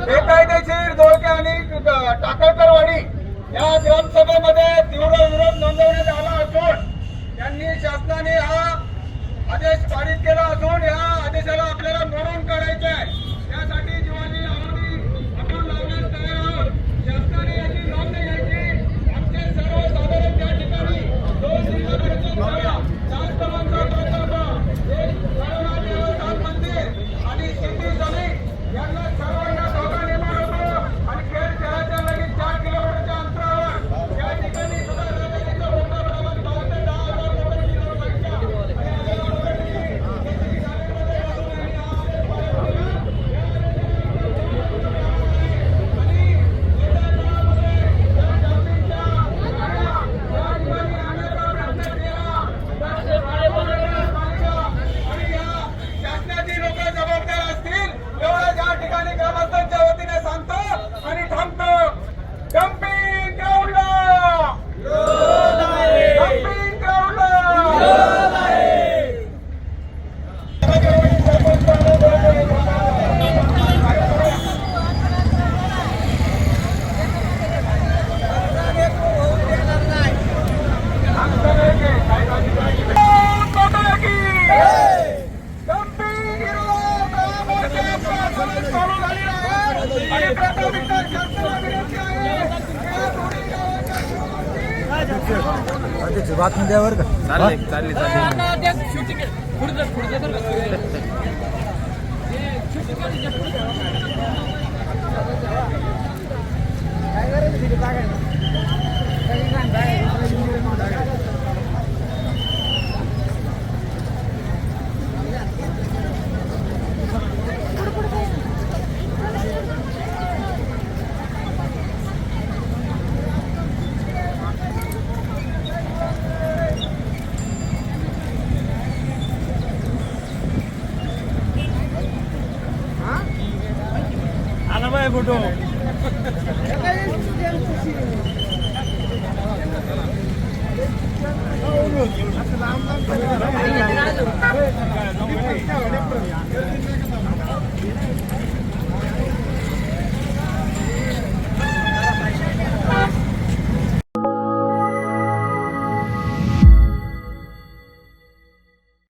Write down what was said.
बेकायदेशीर दोळके आणि टाकाकरवाडी या ग्रामसभेमध्ये तीव्र विरोध नोंदवण्यात आला असून त्यांनी शासनाने हा आदेश पारित केला असून या अध्यक्ष बातमी द्या का चालले चालले আলামায় ফটো।